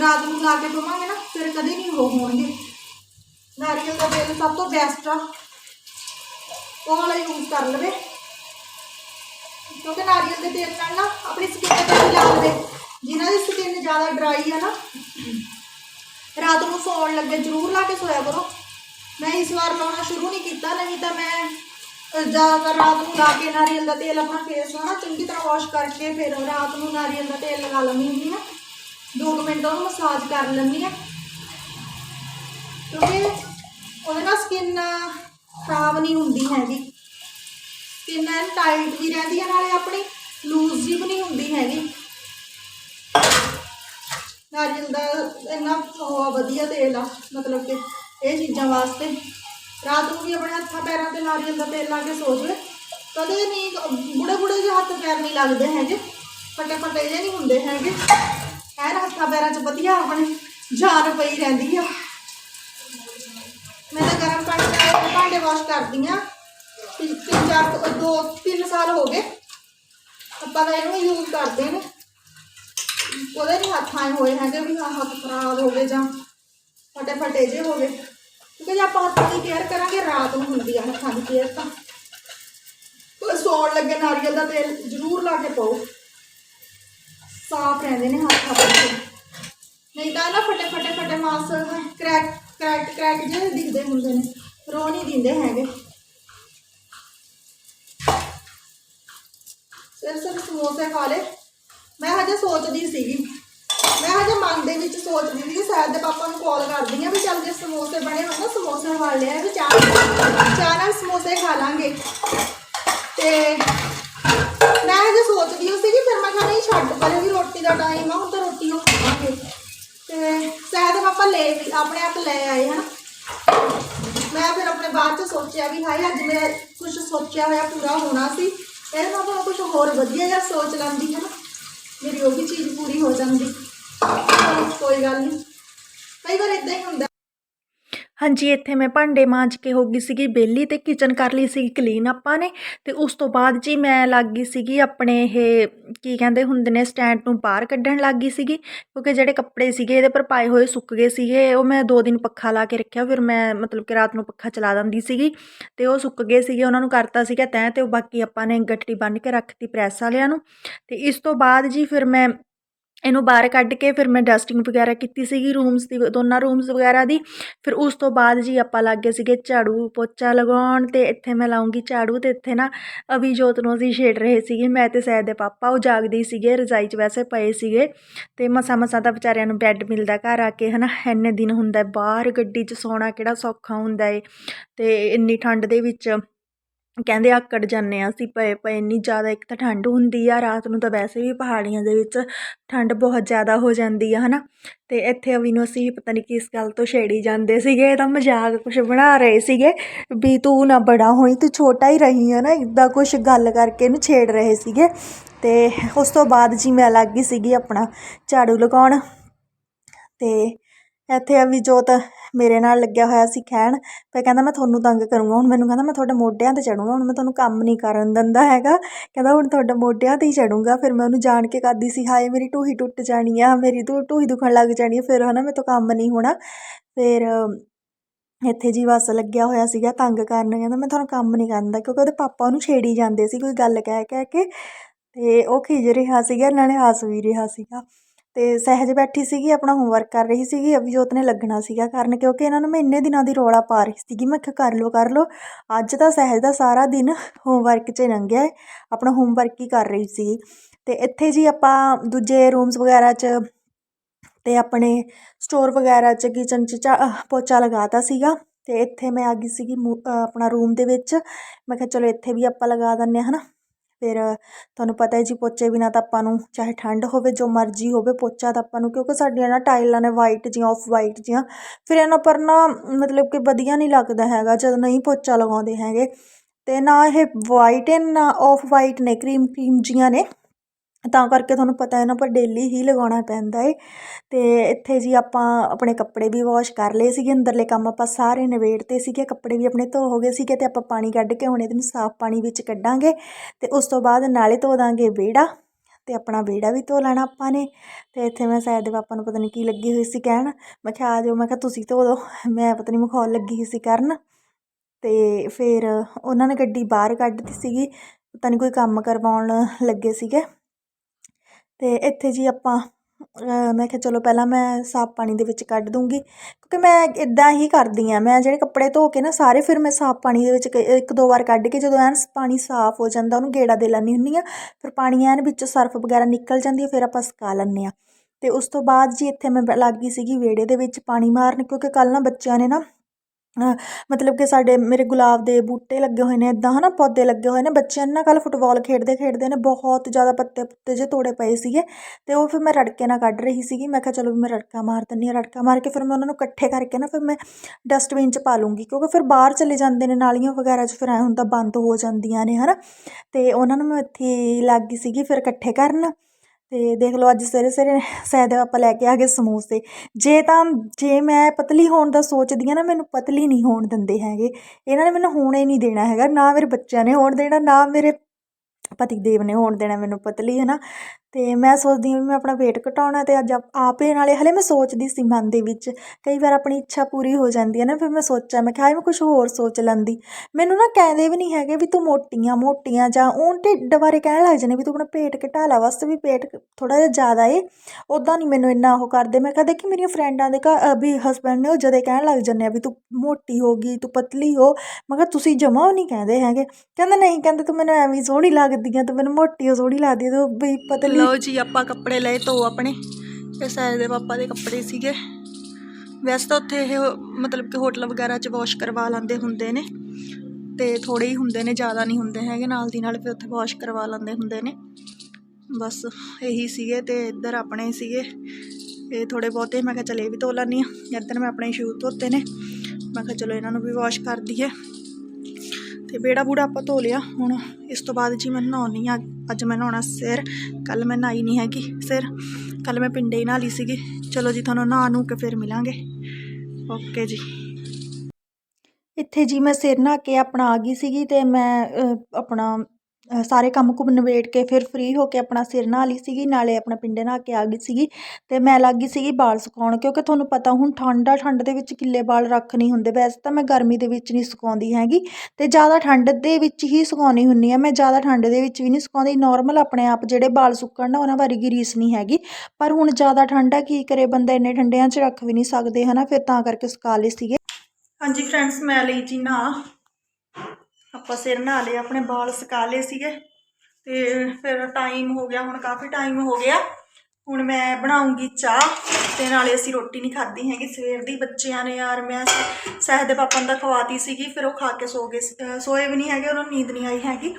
ਰਾਤ ਨੂੰ ਲਾ ਕੇ ਧੋਵਾਂਗੇ ਨਾ, ਫਿਰ ਕਦੇ ਨਹੀਂ ਉਹ ਹੋਣਗੇ। ਨਾਰੀਅਲ ਦਾ ਤੇਲ ਸਭ ਤੋਂ ਬੈਸਟ ਆ। ਉਹ ਵਾਲਾ ਯੂਜ਼ ਕਰ ਲਵੇ। ਕਿਉਂਕਿ ਨਾਰੀਅਲ ਦੇ ਤੇਲ ਨਾਲ ਨਾ ਆਪਣੀ ਸਕਿਨ ਤੇ ਵੀ ਲਾ ਲਵੇ ਜਿਨ੍ਹਾਂ ਦੀ ਸਕਿਨ ਜ਼ਿਆਦਾ ਡਰਾਈ ਆ ਨਾ ਰਾਤ ਨੂੰ ਸੌਣ ਲੱਗੇ ਜ਼ਰੂਰ ਲਾ ਕੇ ਸੋਇਆ ਕਰੋ। ਮੈਂ ਇਸ ਵਾਰ ਲਾਉਣਾ ਸ਼ੁਰੂ ਨਹੀਂ ਕੀਤਾ ਨਹੀਂ ਤਾਂ ਮੈਂ ਅਹ, ਜ਼ਿਆਦਾਤਰ ਰਾਤ ਨੂੰ ਲਾ ਕੇ ਨਾਰੀਅਲ ਦਾ ਤੇਲ ਆਪਣਾ ਫੇਸ ਨੂੰ ਨਾ ਚੰਗੀ ਤਰ੍ਹਾਂ ਵਾਸ਼ ਕਰਕੇ ਫਿਰ ਰਾਤ ਨੂੰ ਨਾਰੀਅਲ ਦਾ ਤੇਲ ਲਗਾ ਲੈਂਦੀ ਹੁੰਦੀ ਹਾਂ ਦੋ ਕੁ ਮਿੰਟ ਉਹਨੂੰ ਮਸਾਜ ਕਰ ਲੈਂਦੀ ਹਾਂ ਕਿਉਂਕਿ ਉਹਦੇ ਨਾਲ ਸਕਿਨ ਖਰਾਬ ਨਹੀਂ ਹੁੰਦੀ ਹੈਗੀ। ਸਕਿਨ ਐਨ ਟਾਈਟ ਵੀ ਰਹਿੰਦੀ ਹੈ ਨਾਲੇ ਆਪਣੀ ਲੂਜ਼ ਜੀ ਵੀ ਨਹੀਂ ਹੁੰਦੀ ਹੈਗੀ। ਨਾਰੀਅਲ ਦਾ ਇੰਨਾ ਉਹ ਵਧੀਆ ਤੇਲ ਆ, ਮਤਲਬ ਕਿ ਇਹ ਚੀਜ਼ਾਂ ਵਾਸਤੇ। ਰਾਤ ਨੂੰ ਵੀ ਆਪਣੇ ਹੱਥਾਂ ਪੈਰਾਂ ਤੇ ਨਾਰੀਅਲ ਦਾ ਤੇਲ ਲਾ ਕੇ ਸੋ ਜਾਵੇ। ਕਦੇ ਨਹੀਂ, ਬੁੜੇ ਬੁੜੇ ਜਿਹੇ ਹੱਥ ਪੈਰ ਨਹੀਂ ਲੱਗਦੇ ਹੈਗੇ। ਫਟੇ ਫਟੇ ਜਿਹੇ ਨਹੀਂ ਹੁੰਦੇ ਹੈਗੇ। ਐਨ ਹੱਥਾਂ ਪੈਰਾਂ 'ਚ ਵਧੀਆ ਆਪਣੇ ਜਾਨ ਪਈ ਰਹਿੰਦੀ ਆ। ਮੈਂ ਤਾਂ ਗਰਮ ਪਾਣੀ ਨਾਲ ਭਾਂਡੇ ਵਾਸ਼ ਕਰਦੀ ਆ ਤਿੰਨ ਚਾਰ, ਦੋ ਤਿੰਨ ਸਾਲ ਹੋ ਗਏ। ਆਪਾਂ ਤਾਂ ਇਹਨੂੰ ਯੂਜ਼ ਕਰਦੇ ਨੇ। ਉਹਦੇ ਵੀ ਹੱਥ ਆਏ ਹੋਏ ਹੈਗੇ ਵੀ ਹੱਥ ਖਰਾਬ ਹੋ ਗਏ ਜਾਂ ਫਟੇ ਫਟੇ ਜੇ ਹੋ ਗਏ। ਕਿਉਂਕਿ ਜੇ ਆਪਾਂ ਹੱਥਾਂ ਦੀ ਕੇਅਰ ਕਰਾਂਗੇ, ਰਾਤ ਨੂੰ ਹੁੰਦੀ ਆ ਹੱਥਾਂ ਦੀ ਕੇਅਰ ਤਾਂ। ਸੌਣ ਲੱਗੇ ਨਾਰੀਅਲ ਦਾ ਤੇਲ ਜ਼ਰੂਰ ਲਾ ਕੇ ਪਾਓ। ਸਾਫ਼ ਰਹਿੰਦੇ ਨੇ ਹੱਥ ਆਪਣੇ ਨਹੀਂ ਤਾਂ ਨਾ ਫਟੇ ਫਟੇ ਫਟੇ ਮਾਸ ਕਰੈਕ ਕਰੈਕ ਕਰੈਕ ਜਿਹੇ ਦਿਖਦੇ ਹੁੰਦੇ ਨੇ ਰੋ ਨਹੀਂ ਦਿੰਦੇ ਹੈਗੇ। ਸਿਰ ਸਿਰ ਸਮੋਸੇ ਖਾ ਲੇ ਮੈਂ ਹਜੇ ਸੋਚਦੀ ਸੀਗੀ। ਮੈਂ ਹਜੇ ਮਨ ਦੇ ਵਿੱਚ ਸੋਚਦੀ ਸੀ ਸ਼ਾਇਦ ਦੇ ਪਾਪਾ ਨੂੰ ਕਾਲ ਕਰਦੀ ਆ ਵੀ ਚੱਲ ਜੇ ਸਮੋਸੇ ਬਣੇ ਹੋਣ ਨਾ ਸਮੋਸੇ ਖਾ ਲਿਆ ਵੀ ਚਾਹ ਚਾਹ ਨਾਲ ਸਮੋਸੇ ਖਾ ਲਾਂਗੇ। ਤੇ ਮੈਂ ਹਜੇ ਸੋਚਦੀ ਹੋ ਸੀਗੀ, ਫਿਰ ਮੈਂ ਕਿਹਾ ਨਹੀਂ ਛੱਡ, ਪਰੇ ਵੀ ਰੋਟੀ ਦਾ ਟਾਈਮ ਆ, ਹੁਣ ਤਾਂ ਰੋਟੀ ਉਹ ਖਾਵਾਂਗੇ। ਤੇ ਸ਼ਾਇਦ ਲੈ ਵੀ, ਆਪਣੇ ਆਪ ਲੈ ਆਏ, ਹਨ? ਮੈਂ ਫਿਰ ਆਪਣੇ ਬਾਅਦ ਚ ਸੋਚਿਆ ਵੀ, ਹਾਏ, ਅੱਜ ਮੈਂ ਕੁਝ ਸੋਚਿਆ ਹੋਇਆ, ਪੂਰਾ ਹੋਣਾ ਸੀ। ਇਹ ਮੈਂ ਆਪਣਾ ਕੁਝ ਹੋਰ ਵਧੀਆ ਜਿਹਾ ਸੋਚ ਲੈਂਦੀ ਹੈ ਨਾ ਮੇਰੀ ਉਹ ਵੀ ਚੀਜ਼ ਪੂਰੀ ਹੋ ਜਾਂਦੀ। ਕੋਈ ਗੱਲ ਨਹੀਂ ਕਈ ਵਾਰ ਇਦਾਂ ਹੀ ਹੁੰਦਾ। ਹਾਂਜੀ, ਇੱਥੇ ਮੈਂ ਭਾਂਡੇ ਮਾਂਜ ਕੇ ਹੋ ਗਈ ਸੀਗੀ ਵਿਹਲੀ ਤੇ ਕਿਚਨ ਕਰ ਲਈ ਸੀ ਕਲੀਨ ਆਪਾਂ ਨੇ ਤੇ ਉਸ ਤੋਂ ਬਾਅਦ ਜੀ ਮੈਂ ਲੱਗ ਗਈ ਸੀਗੀ ਆਪਣੇ ਇਹ ਕੀ ਕਹਿੰਦੇ ਹੁੰਦੇ ਨੇ ਸਟੈਂਡ ਨੂੰ ਬਾਹਰ ਕੱਢਣ ਲੱਗ ਗਈ ਸੀਗੀ ਕਿਉਂਕਿ ਜਿਹੜੇ ਕੱਪੜੇ ਸੀਗੇ ਇਹਦੇ ਪਰ ਪਾਏ ਹੋਏ ਸੁੱਕ ਗਏ ਸੀਗੇ, ਉਹ ਮੈਂ ਦੋ ਦਿਨ ਪੱਖਾ ਲਾ ਕੇ ਰੱਖਿਆ, ਫਿਰ ਮੈਂ ਮਤਲਬ ਕਿ ਰਾਤ ਨੂੰ ਪੱਖਾ ਚਲਾ ਦਿੰਦੀ ਸੀਗੀ ਤੇ ਉਹ ਸੁੱਕ ਗਏ ਸੀਗੇ, ਉਹਨਾਂ ਨੂੰ ਕਰਤਾ ਸੀਗਾ ਤੈਅ ਤੇ ਉਹ ਬਾਕੀ ਆਪਾਂ ਨੇ ਗੱਠੜੀ ਬੰਨ੍ਹ ਕੇ ਰੱਖਤੀ ਪ੍ਰੈਸ ਵਾਲਿਆਂ ਨੂੰ ਤੇ ਇਸ ਤੋਂ ਬਾਅਦ ਜੀ ਫਿਰ ਮੈਂ ਇਹਨੂੰ ਬਾਹਰ ਕੱਢ ਕੇ ਫਿਰ ਮੈਂ ਡਸਟਿੰਗ ਵਗੈਰਾ ਕੀਤੀ ਸੀਗੀ ਰੂਮਸ ਦੀ, ਦੋਨਾਂ ਰੂਮਸ ਵਗੈਰਾ ਦੀ। ਫਿਰ ਉਸ ਤੋਂ ਬਾਅਦ ਜੀ ਆਪਾਂ ਲੱਗ ਗਏ ਸੀਗੇ ਝਾੜੂ ਪੋਚਾ ਲਗਾਉਣ ਤੇ ਇੱਥੇ ਮੈਂ ਲਾਉਂਗੀ ਝਾੜੂ ਤੇ ਇੱਥੇ ਨਾ ਅਭਿਜੋਤ ਨੂੰ ਅਸੀਂ ਛੇੜ ਰਹੇ ਸੀਗੇ। ਮੈਂ ਤੇ ਸੈਦ ਦੇ ਪਾਪਾ, ਉਹ ਜਾਗਦੇ ਸੀਗੇ, ਰਜਾਈ 'ਚ ਵੈਸੇ ਪਏ ਸੀਗੇ। ਤੇ ਮਸਾ ਮਸਾ ਤਾਂ ਵਿਚਾਰਿਆਂ ਨੂੰ ਬੈੱਡ ਮਿਲਦਾ ਘਰ ਆ ਕੇ, ਹਨਾ? ਇੰਨੇ ਦਿਨ ਹੁੰਦਾ ਬਾਹਰ ਗੱਡੀ 'ਚ ਸੌਣਾ ਕਿਹੜਾ ਸੌਖਾ ਹੁੰਦਾ ਏ। ਤੇ ਇੰਨੀ ਠੰਡ ਦੇ ਵਿੱਚ ਕਹਿੰਦੇ ਆਕੜ ਜਾਂਦੇ ਹਾਂ ਅਸੀਂ, ਪਏ ਪਏ ਇੰਨੀ ਜ਼ਿਆਦਾ, ਇੱਕ ਤਾਂ ਠੰਡ ਹੁੰਦੀ ਆ, ਰਾਤ ਨੂੰ ਤਾਂ ਵੈਸੇ ਵੀ ਪਹਾੜੀਆਂ ਦੇ ਵਿੱਚ ਠੰਡ ਬਹੁਤ ਜ਼ਿਆਦਾ ਹੋ ਜਾਂਦੀ ਆ ਹੈ ਨਾ ਅਤੇ ਇੱਥੇ ਅਵੀ ਨੂੰ ਅਸੀਂ ਪਤਾ ਨਹੀਂ ਕਿਸ ਗੱਲ ਤੋਂ ਛੇੜੀ ਜਾਂਦੇ ਸੀਗੇ ਇਹਦਾ ਮਜ਼ਾਕ ਕੁਛ ਬਣਾ ਰਹੇ ਸੀਗੇ ਵੀ ਤੂੰ ਨਾ ਬੜਾ ਹੋਈ, ਤੂੰ ਛੋਟਾ ਹੀ ਰਹੀ ਆ ਨਾ ਇੱਦਾਂ ਕੁਛ ਗੱਲ ਕਰਕੇ ਇਹਨੂੰ ਛੇੜ ਰਹੇ ਸੀਗੇ। ਅਤੇ ਉਸ ਤੋਂ ਬਾਅਦ ਜੀ ਮੈਂ ਲੱਗ ਗਈ ਸੀਗੀ ਆਪਣਾ ਝਾੜੂ ਲਗਾਉਣ। ਅਤੇ ਇੱਥੇ ਅਵੀ ਜੋਤ ਮੇਰੇ ਨਾਲ ਲੱਗਿਆ ਹੋਇਆ ਸੀ ਖਹਿਣ, ਫਿਰ ਕਹਿੰਦਾ ਮੈਂ ਤੁਹਾਨੂੰ ਤੰਗ ਕਰੂੰਗਾ, ਹੁਣ ਮੈਨੂੰ ਕਹਿੰਦਾ ਮੈਂ ਤੁਹਾਡੇ ਮੋਢਿਆਂ ਤੇ ਚੜੂੰਗਾ, ਹੁਣ ਮੈਂ ਤੁਹਾਨੂੰ ਕੰਮ ਨਹੀਂ ਕਰਨ ਦਿੰਦਾ ਹੈਗਾ। ਕਹਿੰਦਾ ਹੁਣ ਤੁਹਾਡੇ ਮੋਢਿਆਂ ਤੇ ਹੀ ਚੜੂੰਗਾ, ਫਿਰ ਮੈਂ ਉਹਨੂੰ ਜਾਣ ਕੇ ਕਰਦੀ ਸੀ, ਹਾਏ ਮੇਰੀ ਢੂਹੀ ਟੁੱਟ ਜਾਣੀ ਆ, ਮੇਰੀ ਢੂ ਢੂਹੀ ਦੁਖਣ ਲੱਗ ਜਾਣੀ ਆ, ਫਿਰ ਹਨਾ ਮੇਰੇ ਤੋਂ ਕੰਮ ਨਹੀਂ ਹੋਣਾ। ਫਿਰ ਇੱਥੇ ਜੀ ਬਸ ਲੱਗਿਆ ਹੋਇਆ ਸੀਗਾ ਤੰਗ ਕਰਨ, ਕਹਿੰਦਾ ਮੈਂ ਤੁਹਾਨੂੰ ਕੰਮ ਨਹੀਂ ਕਰਨ ਦਾ ਕਿਉਂਕਿ ਉਹਦੇ ਪਾਪਾ ਉਹਨੂੰ ਛੇੜੀ ਜਾਂਦੇ ਸੀ, ਕੋਈ ਗੱਲ ਕਹਿ ਕਹਿ ਕੇ, ਤੇ ਉਹ ਖਿਜ ਰਿਹਾ ਸੀਗਾ, ਨਾਲੇ ਹੱਸ ਵੀ ਰਿਹਾ ਸੀਗਾ। ਤੇ ਸਹਿਜ ਬੈਠੀ ਸੀਗੀ, ਆਪਣਾ ਹੋਮਵਰਕ ਕਰ ਰਹੀ ਸੀਗੀ, ਅਭਿਜੋਤ ਨੇ ਲੱਗਣਾ ਸੀਗਾ ਕਰਨ ਕਿਉਂਕਿ ਇਹਨਾਂ ਨੂੰ ਮੈਂ ਇੰਨੇ ਦਿਨਾਂ ਦੀ ਰੌਲਾ ਪਾ ਰਹੀ ਸੀਗੀ, ਮੈਂ ਕਿਹਾ ਕਰ ਲਓ ਕਰ ਲਓ। ਅੱਜ ਤਾਂ ਸਹਿਜ ਦਾ ਸਾਰਾ ਦਿਨ ਹੋਮਵਰਕ 'ਚ ਲੰਘਿਆ ਆਪਣਾ ਹੋਮਵਰਕ ਹੀ ਕਰ ਰਹੀ ਸੀ ਤੇ ਇੱਥੇ ਜੀ ਆਪਾਂ ਦੂਜੇ ਰੂਮਸ ਵਗੈਰਾ 'ਚ ਤੇ ਆਪਣੇ ਸਟੋਰ ਵਗੈਰਾ 'ਚ ਕਿਚਨ 'ਚ ਝਾ- ਅਹ ਪੋਚਾ ਲਗਾਤਾ ਸੀਗਾ। ਤੇ ਇੱਥੇ ਮੈਂ ਆ ਗਈ ਸੀਗੀ ਮੂ- ਆਪਣਾ ਰੂਮ ਦੇ ਵਿੱਚ। ਮੈਂ ਕਿਹਾ ਚਲੋ ਇੱਥੇ ਵੀ ਆਪਾਂ ਲਗਾ ਦਿੰਦੇ ਹਾਂ, ਹਨਾ? ਫਿਰ ਤੁਹਾਨੂੰ ਪਤਾ ਹੈ ਜੀ ਪੋਚੇ ਬਿਨਾਂ ਤਾਂ ਆਪਾਂ ਨੂੰ ਚਾਹੇ ਠੰਡ ਹੋਵੇ, ਜੋ ਮਰਜ਼ੀ ਹੋਵੇ ਪੋਚਾ ਤਾਂ ਆਪਾਂ ਨੂੰ, ਕਿਉਂਕਿ ਸਾਡੀਆਂ ਨਾ ਟਾਈਲਾਂ ਨੇ ਵਾਈਟ ਜਿਹੀਆਂ ਆਫ ਵਾਈਟ ਜਿਹੀਆਂ। ਫਿਰ ਇਹਨਾਂ ਪਰ ਨਾ ਮਤਲਬ ਕਿ ਵਧੀਆ ਨਹੀਂ ਲੱਗਦਾ ਹੈਗਾ ਜਦੋਂ ਨਹੀਂ ਪੋਚਾ ਲਗਾਉਂਦੇ ਹੈਗੇ। ਤੇ ਨਾ ਇਹ ਵਾਈਟ ਐਂਡ ਨਾ ਆਫ ਵਾਈਟ ਨੇ ਕਰੀਮ ਕਰੀਮ ਜੀਆਂ ਨੇ। ਤਾਂ ਕਰਕੇ ਤੁਹਾਨੂੰ ਪਤਾ ਇਹਨਾਂ ਪਰ ਡੇਲੀ ਹੀ ਲਗਾਉਣਾ ਪੈਂਦਾ ਏ। ਅਤੇ ਇੱਥੇ ਜੀ ਆਪਾਂ ਆਪਣੇ ਕੱਪੜੇ ਵੀ ਵਾਸ਼ ਕਰ ਲਏ ਸੀਗੇ, ਅੰਦਰਲੇ ਕੰਮ ਆਪਾਂ ਸਾਰੇ ਨਿਬੇੜਤੇ ਸੀਗੇ, ਕੱਪੜੇ ਵੀ ਆਪਣੇ ਧੋ ਹੋ ਗਏ ਸੀਗੇ ਅਤੇ ਆਪਾਂ ਪਾਣੀ ਕੱਢ ਕੇ ਹੁਣ ਇਹਨੂੰ ਸਾਫ਼ ਪਾਣੀ ਵਿੱਚ ਕੱਢਾਂਗੇ ਅਤੇ ਉਸ ਤੋਂ ਬਾਅਦ ਨਾਲੇ ਧੋ ਦਾਂਗੇ ਵਿਹੜਾ ਅਤੇ ਆਪਣਾ ਵਿਹੜਾ ਵੀ ਧੋ ਲੈਣਾ ਆਪਾਂ ਨੇ। ਅਤੇ ਇੱਥੇ ਮੈਂ ਸਾਇਦ ਦੇ ਪਾਪਾ ਨੂੰ ਪਤਾ ਨਹੀਂ ਕੀ ਲੱਗੀ ਹੋਈ ਸੀ ਕਹਿਣ, ਮੈਂ ਕਿਹਾ ਆ ਜਾਓ, ਮੈਂ ਕਿਹਾ ਤੁਸੀਂ ਧੋ ਦਿਓ ਮੈਂ ਪਤਾ ਨਹੀਂ ਮਖੌਲ ਲੱਗੀ ਹੋਈ ਸੀ ਕਰਨ। ਅਤੇ ਫਿਰ ਉਹਨਾਂ ਨੇ ਗੱਡੀ ਬਾਹਰ ਕੱਢ ਦਿੱਤੀ ਸੀਗੀ, ਪਤਾ ਨਹੀਂ ਕੋਈ ਕੰਮ ਕਰਵਾਉਣ ਲੱਗੇ ਸੀਗੇ। ਅਤੇ ਇੱਥੇ ਜੀ ਆਪਾਂ ਮੈਂ ਕਿਹਾ ਚਲੋ ਪਹਿਲਾਂ ਮੈਂ ਸਾਫ਼ ਪਾਣੀ ਦੇ ਵਿੱਚ ਕੱਢ ਦੂੰਗੀ, ਕਿਉਂਕਿ ਮੈਂ ਇੱਦਾਂ ਹੀ ਕਰਦੀ ਹਾਂ, ਮੈਂ ਜਿਹੜੇ ਕੱਪੜੇ ਧੋ ਕੇ ਨਾ ਸਾਰੇ ਫਿਰ ਮੈਂ ਸਾਫ਼ ਪਾਣੀ ਦੇ ਵਿੱਚ ਕ- ਇੱਕ ਦੋ ਵਾਰ ਕੱਢ ਕੇ ਜਦੋਂ ਐਨ ਪਾਣੀ ਸਾਫ਼ ਹੋ ਜਾਂਦਾ ਉਹਨੂੰ ਗੇੜਾ ਦੇ ਲੈਂਦੀ ਹੁੰਦੀ ਹਾਂ, ਫਿਰ ਪਾਣੀ ਐਨ ਵਿੱਚੋਂ ਸਰਫ ਵਗੈਰਾ ਨਿਕਲ ਜਾਂਦੀ ਹੈ, ਫਿਰ ਆਪਾਂ ਸੁਕਾ ਲੈਂਦੇ ਹਾਂ। ਅਤੇ ਉਸ ਤੋਂ ਬਾਅਦ ਜੀ ਇੱਥੇ ਮੈਂ ਲੱਗ ਗਈ ਸੀਗੀ ਵਿਹੜੇ ਦੇ ਵਿੱਚ ਪਾਣੀ ਮਾਰਨ, ਕਿਉਂਕਿ ਕੱਲ੍ਹ ਨਾ ਬੱਚਿਆਂ ਨੇ ਨਾ ਮਤਲਬ ਕਿ ਸਾਡੇ ਮੇਰੇ ਗੁਲਾਬ ਦੇ ਬੂਟੇ ਲੱਗੇ ਹੋਏ ਨੇ ਇੱਦਾਂ ਹੈ ਨਾ ਪੌਦੇ ਲੱਗੇ ਹੋਏ ਨੇ ਬੱਚਿਆਂ ਨੇ ਨਾ ਕੱਲ ਫੁੱਟਬਾਲ ਖੇਡਦੇ ਖੇਡਦੇ ਨੇ, ਬਹੁਤ ਜ਼ਿਆਦਾ ਪੱਤੇ ਪੁੱਤੇ ਜਿਹੇ ਤੋੜੇ ਪਏ ਸੀਗੇ ਅਤੇ ਉਹ ਫਿਰ ਮੈਂ ਰੜਕੇ ਨਾਲ ਕੱਢ ਰਹੀ ਸੀਗੀ, ਮੈਂ ਕਿਹਾ ਚਲੋ ਵੀ ਮੈਂ ਰੜਕਾ ਮਾਰ ਦਿੰਦੀ ਹਾਂ, ਰੜਕਾ ਮਾਰ ਕੇ ਫਿਰ ਮੈਂ ਉਹਨਾਂ ਨੂੰ ਇਕੱਠੇ ਕਰਕੇ ਨਾ ਫਿਰ ਮੈਂ ਡਸਟਬਿਨ 'ਚ ਪਾ ਲੂੰਗੀ, ਕਿਉਂਕਿ ਫਿਰ ਬਾਹਰ ਚਲੇ ਜਾਂਦੇ ਨੇ, ਨਾਲੀਆਂ ਵਗੈਰਾ 'ਚ ਫਿਰ ਐਂ ਹੁੰਦਾ ਬੰਦ ਹੋ ਜਾਂਦੀਆਂ ਨੇ ਹੈ ਨਾ ਅਤੇ ਉਹਨਾਂ ਨੂੰ ਮੈਂ ਇੱਥੇ ਲੱਗ ਗਈ ਸੀਗੀ ਫਿਰ ਇਕੱਠੇ ਕਰਨ। ਅਤੇ ਦੇਖ ਲਓ ਅੱਜ ਸਵੇਰੇ ਸਵੇਰੇ ਸ਼ਾਇਦ ਆਪਾਂ ਲੈ ਕੇ ਆ ਗਏ ਸਮੋਸੇ। ਜੇ ਤਾਂ, ਜੇ ਮੈਂ ਪਤਲੀ ਹੋਣ ਦਾ ਸੋਚਦੀ ਹਾਂ ਨਾ, ਮੈਨੂੰ ਪਤਲੀ ਨਹੀਂ ਹੋਣ ਦਿੰਦੇ ਹੈਗੇ। ਇਹਨਾਂ ਨੇ ਮੈਨੂੰ ਹੋਣੇ ਹੀ ਨਹੀਂ ਦੇਣਾ ਹੈਗਾ। ਨਾ ਮੇਰੇ ਬੱਚਿਆਂ ਨੇ ਹੋਣ ਦੇਣਾ, ਨਾ ਮੇਰੇ ਪਤੀ ਦੇਵ ਨੇ ਹੋਣ ਦੇਣਾ ਮੈਨੂੰ ਪਤਲੀ, ਹੈ ਨਾ? ਅਤੇ ਮੈਂ ਸੋਚਦੀ ਹਾਂ ਵੀ ਮੈਂ ਆਪਣਾ weight ਘਟਾਉਣਾ ਅਤੇ ਅੱਜ ਆਪ- ਹੀ ਨਾਲੇ ਹਲੇ ਮੈਂ ਸੋਚਦੀ ਸੀ ਮਨ ਦੇ ਵਿੱਚ। ਕਈ ਵਾਰ ਆਪਣੀ ਇੱਛਾ ਪੂਰੀ ਹੋ ਜਾਂਦੀ ਹੈ ਨਾ, ਫਿਰ ਮੈਂ ਸੋਚਿਆ, ਮੈਂ ਕਿਹਾ ਹਾਏ, ਮੈਂ ਕੁਝ ਹੋਰ ਸੋਚ ਲੈਂਦੀ। ਮੈਨੂੰ ਨਾ ਕਹਿੰਦੇ ਵੀ ਨਹੀਂ ਹੈਗੇ ਵੀ ਤੂੰ ਮੋਟੀਆਂ ਮੋਟੀਆਂ ਜਾਂ ਉਹ ਢਿੱਡ ਬਾਰੇ ਕਹਿਣ ਲੱਗ ਜਾਂਦੇ ਵੀ ਤੂੰ ਆਪਣਾ ਪੇਟ ਘਟਾ ਲਾ, ਬਸ ਵੀ ਪੇਟ ਥੋੜਾ ਜਿਹਾ ਜ਼ਿਆਦਾ ਏ। ਉਦਾਂ ਨਹੀਂ ਮੈਨੂੰ ਇੰਨਾ ਉਹ ਕਰਦੇ। ਮੈਂ ਕਿਹਾ ਕਿ ਮੇਰੀਆਂ ਫਰੈਂਡਾਂ ਦੇ ਘਰ ਵੀ ਹਸਬੈਂਡ ਨੇ ਉਹ ਜਦੇ ਕਹਿਣ ਲੱਗ ਜਾਂਦੇ ਆ ਵੀ ਤੂੰ ਮੋਟੀ ਹੋ ਗਈ, ਤੂੰ ਪਤਲੀ ਹੋ। ਮੈਂ ਕਿਹਾ ਤੁਸੀਂ ਜਮਾ ਨਹੀਂ ਕਹਿੰਦੇ ਹੈਗੇ। ਕਹਿੰਦੇ ਨਹੀਂ, ਕਹਿੰਦੇ ਤੂੰ ਮੈਨੂੰ ਐਵੇਂ ਸੋਹਣੀ ਲੱਗਦੀ ਆ, ਤੂੰ ਮੈਨੂੰ ਮੋਟੀ ਓ ਸੋਹਣੀ ਲੱਗਦੀ ਤੂੰ ਵੀ ਪਤਲੀ ਲਓ ਜੀ, ਆਪਾਂ ਕੱਪੜੇ ਲਏ ਧੋ ਆਪਣੇ। ਇਹ ਸੈਦ ਦੇ ਪਾਪਾ ਦੇ ਕੱਪੜੇ ਸੀਗੇ। ਵੈਸੇ ਤਾਂ ਉੱਥੇ ਇਹ ਮਤਲਬ ਕਿ ਹੋਟਲ ਵਗੈਰਾ 'ਚ ਵਾਸ਼ ਕਰਵਾ ਲੈਂਦੇ ਹੁੰਦੇ ਨੇ। ਤੇ ਥੋੜੇ ਹੀ ਹੁੰਦੇ ਨੇ, ਜ਼ਿਆਦਾ ਨਹੀਂ ਹੁੰਦੇ ਹੈਗੇ। ਨਾਲ ਦੀ ਨਾਲ ਫਿਰ ਉੱਥੇ ਵਾਸ਼ ਕਰਵਾ ਲੈਂਦੇ ਹੁੰਦੇ ਨੇ। ਬਸ ਇਹੀ ਸੀਗੇ ਤੇ ਇੱਧਰ ਆਪਣੇ ਸੀਗੇ। ਇਹ ਥੋੜੇ ਬਹੁਤੇ, ਮੈਂ ਕਿਹਾ ਚਲ ਇਹ ਵੀ ਧੋ ਲੈਂਦੀ ਹਾਂ। ਇੱਧਰ ਮੈਂ ਆਪਣੇ ਸ਼ੂਜ਼ ਧੋਤੇ ਨੇ। ਮੈਂ ਕਿਹਾ ਚਲੋ ਇਹਨਾਂ ਨੂੰ ਵੀ ਵਾਸ਼ ਕਰ ਦਈਏ ਤੇ ਬੇੜਾ ਬੂੜਾ ਆਪਾਂ ਧੋ ਲਿਆ। ਹੁਣ ਇਸ ਤੋਂ ਬਾਅਦ ਜੀ ਮੈਂ ਨਹਾਉਣੀ ਆ। ਅੱਜ ਮੈਂ ਨਹਾਉਣਾ ਸਿਰ ਕੱਲ ਮੈਂ ਨਹਾਈ ਨਹੀਂ ਹੈਗੀ ਸਿਰ। ਕੱਲ ਮੈਂ ਪਿੰਡੇ ਹੀ ਨਹਾ ਲਈ ਸੀਗੀ। ਚਲੋ ਜੀ, ਤੁਹਾਨੂੰ ਨਹਾ ਨੂੰ ਕੇ ਫਿਰ ਮਿਲਾਂਗੇ। ਓਕੇ ਜੀ। ਇੱਥੇ ਜੀ ਮੈਂ ਸਿਰ ਨਹਾ ਕੇ ਆਪਣਾ ਆ ਗਈ ਸੀਗੀ ਤੇ ਮੈਂ ਆਪਣਾ ਸਾਰੇ ਕੰਮ ਕੁਮ ਨਿਬੇੜ ਕੇ ਫਿਰ ਫ੍ਰੀ ਹੋ ਕੇ ਆਪਣਾ ਸਿਰ ਨਹਾ ਲਈ ਸੀਗੀ, ਨਾਲੇ ਆਪਣਾ ਪਿੰਡ ਨਹਾ ਕੇ ਆ ਗਈ ਸੀਗੀ ਅਤੇ ਮੈਂ ਲੱਗ ਗਈ ਸੀਗੀ ਬਾਲ ਸੁਕਾਉਣ, ਕਿਉਂਕਿ ਤੁਹਾਨੂੰ ਪਤਾ ਹੁਣ ਠੰਡ ਆ ਠੰਡ ਦੇ ਵਿੱਚ ਗਿੱਲੇ ਬਾਲ ਰੱਖ ਨਹੀਂ ਹੁੰਦੇ, ਵੈਸੇ ਤਾਂ ਮੈਂ ਗਰਮੀ ਦੇ ਵਿੱਚ ਨਹੀਂ ਸੁਕਾਉਂਦੀ ਹੈਗੀ ਅਤੇ ਜ਼ਿਆਦਾ ਠੰਡ ਦੇ ਵਿੱਚ ਹੀ ਸੁਕਾਉਣੀ ਹੁੰਦੀ ਹਾਂ ਮੈਂ ਜ਼ਿਆਦਾ ਠੰਡ ਦੇ ਵਿੱਚ ਵੀ ਨਹੀਂ ਸੁਕਾਉਂਦੀ ਨੋਰਮਲ ਆਪਣੇ ਆਪ ਜਿਹੜੇ ਬਾਲ ਸੁੱਕਣ ਨਾ ਉਹਨਾਂ ਵਰਗੀ ਰੀਸ ਨਹੀਂ ਹੈਗੀ, ਪਰ ਹੁਣ ਜ਼ਿਆਦਾ ਠੰਡ ਆ, ਕੀ ਕਰੇ ਬੰਦਾ ਇੰਨੇ ਠੰਡਿਆਂ 'ਚ ਰੱਖ ਵੀ ਨਹੀਂ ਸਕਦੇ ਹੈ ਨਾ ਫਿਰ ਤਾਂ ਕਰਕੇ ਸੁਕਾ ਲਏ ਸੀਗੇ। ਹਾਂਜੀ ਫਰੈਂਡਸ ਮੈਂ ਲਈ ਜੀ ਨਾ ਆਪਾਂ ਸਿਰ ਨਹਾ ਲਏ, ਆਪਣੇ ਵਾਲ ਸੁਕਾ ਲਏ ਸੀਗੇ ਤੇ ਫਿਰ ਟਾਈਮ ਹੋ ਗਿਆ, ਹੁਣ ਕਾਫੀ ਟਾਈਮ ਹੋ ਗਿਆ। ਹੁਣ ਮੈਂ ਬਣਾਉਂਗੀ ਚਾਹ ਤੇ ਨਾਲੇ ਅਸੀਂ ਰੋਟੀ ਨਹੀਂ ਖਾਧੀ ਹੈਗੀ। ਸਵੇਰ ਦੀ ਬੱਚਿਆਂ ਨੇ ਯਾਰ, ਮੈਂ ਸ- ਦੇ ਪਾਪਾ ਨੂੰ ਤਾਂ ਖਵਾਤੀ ਸੀਗੀ, ਫਿਰ ਉਹ ਖਾ ਕੇ ਸੋ ਗਏ ਸੀ- ਸੋਏ ਵੀ ਨਹੀਂ ਹੈਗੇ, ਉਹਨਾਂ ਨੂੰ ਨੀਂਦ ਨਹੀਂ ਆਈ ਹੈਗੀ।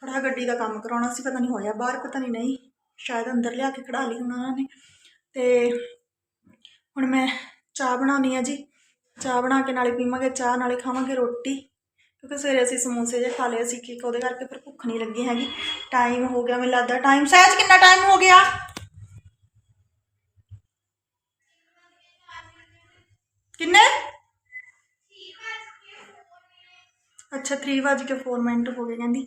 ਥੋੜਾ ਗੱਡੀ ਦਾ ਕੰਮ ਕਰਾਉਣਾ ਸੀ, ਪਤਾ ਨਹੀਂ ਹੋਇਆ ਬਾਹਰ, ਪਤਾ ਨਹੀਂ ਨਹੀਂ, ਸ਼ਾਇਦ ਅੰਦਰ ਲਿਆ ਕੇ ਖੜਾ ਲਈ ਉਹਨਾਂ ਨੇ। ਤੇ ਹੁਣ ਮੈਂ ਚਾਹ ਬਣਾਉਣੀ ਆ ਜੀ। ਚਾਹ ਬਣਾ ਕੇ ਨਾਲੇ ਪੀਵਾਂਗੇ, ਚਾਹ ਨਾਲੇ ਖਾਵਾਂਗੇ ਰੋਟੀ। ਕਿਉਂਕਿ ਸਵੇਰੇ ਅਸੀਂ ਸਮੋਸੇ ਜੇ ਖਾ ਲਏ ਸੀ ਕਿ ਉਹਦੇ ਕਰਕੇ ਫਿਰ ਭੁੱਖ ਨਹੀਂ ਲੱਗੀ ਹੈਗੀ। ਟਾਈਮ ਹੋ ਗਿਆ ਮੈਨੂੰ ਲੱਗਦਾ ਟਾਈਮ ਸਹਿਜ ਕਿੰਨਾ ਟਾਈਮ ਹੋ ਗਿਆ? ਕਿੰਨੇ? ਅੱਛਾ 3 ਵਜ ਕੇ 4 ਮਿੰਟ ਹੋ ਗਏ ਕਹਿੰਦੀ।